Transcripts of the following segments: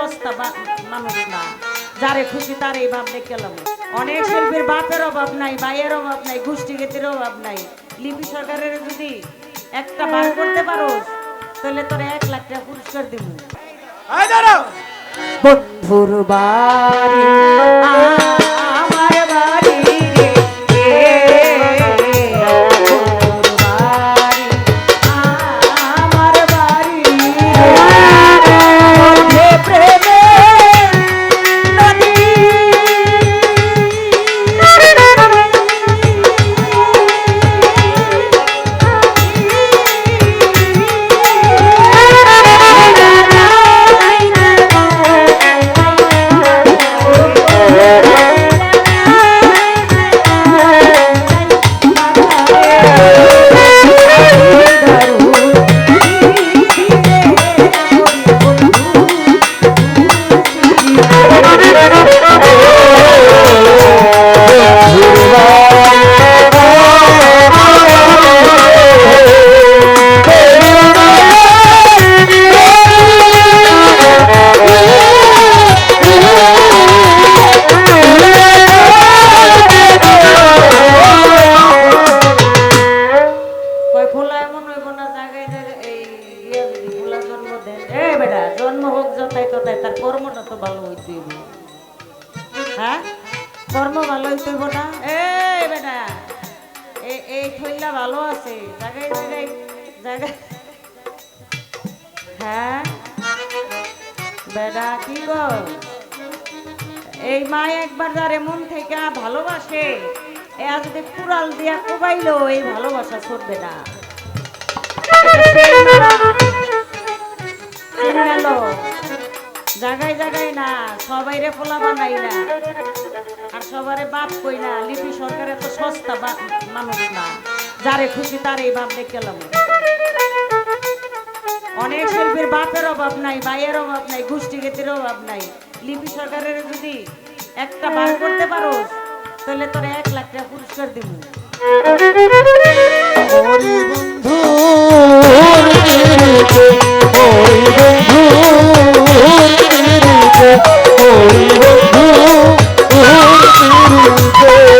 সস্তা মানুষ না। যারে খুশি তার এই ভাব দেখলাম অনেক শিল্পীর বাপের অভাব নাই ভাইয়ের অভাব নাই গোষ্ঠী গেতের অভাব নাই। লিপি সরকারের যদি একটা বার করতে পারো তাহলে তোর এক লাখ টাকা পুরস্কার দিব বন্ধুর বাড়ি জন্ম হোক যতাই ততাই তার কর্মটা তো ভালো হইতে হইব। হ্যাঁ? কর্ম ভালো হইতে হইব না? এই বেটা এই ঠইলা ভালো আছে। জায়গায় জায়গায় জায়গায় হ্যাঁ? বেটা, কি গো এই মা একবার যারে মন থেকে ভালোবাসে, এ আজ যদি কুড়াল দিয়া কোবাইলো, এই ভালোবাসা ছড়বে না। গেল জায়গায় না সবাই রে পোলা বানাই না। আর সবারে বাপ কই না, লিপি সরকারের তো সস্তা মানুষ না। যারে খুশি তারই বাপ দেখলাম অনেক শিল্পীর বাপের অভাব নাই, ভাইয়ের অভাব নাই, গোষ্ঠীগতির অভাব নাই। লিপি সরকারের যদি একটা বার করতে পারো, তাহলে তোর এক লাখ টাকা পুরস্কার দিব। বন্ধু কইতে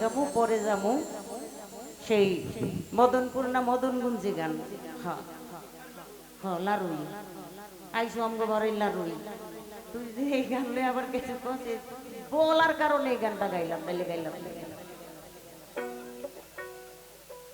গাবো পরে যাব। সেই মদনপুর না মদনগুঞ্জি গান। হ্যাঁ হ্যাঁ লারুই আইসু অঙ্গ বাড়ির লারুই তুই যে এই গান আবার কিছু বলার কারণে এই গানটা গাইলাম তাইলে গাইলাম।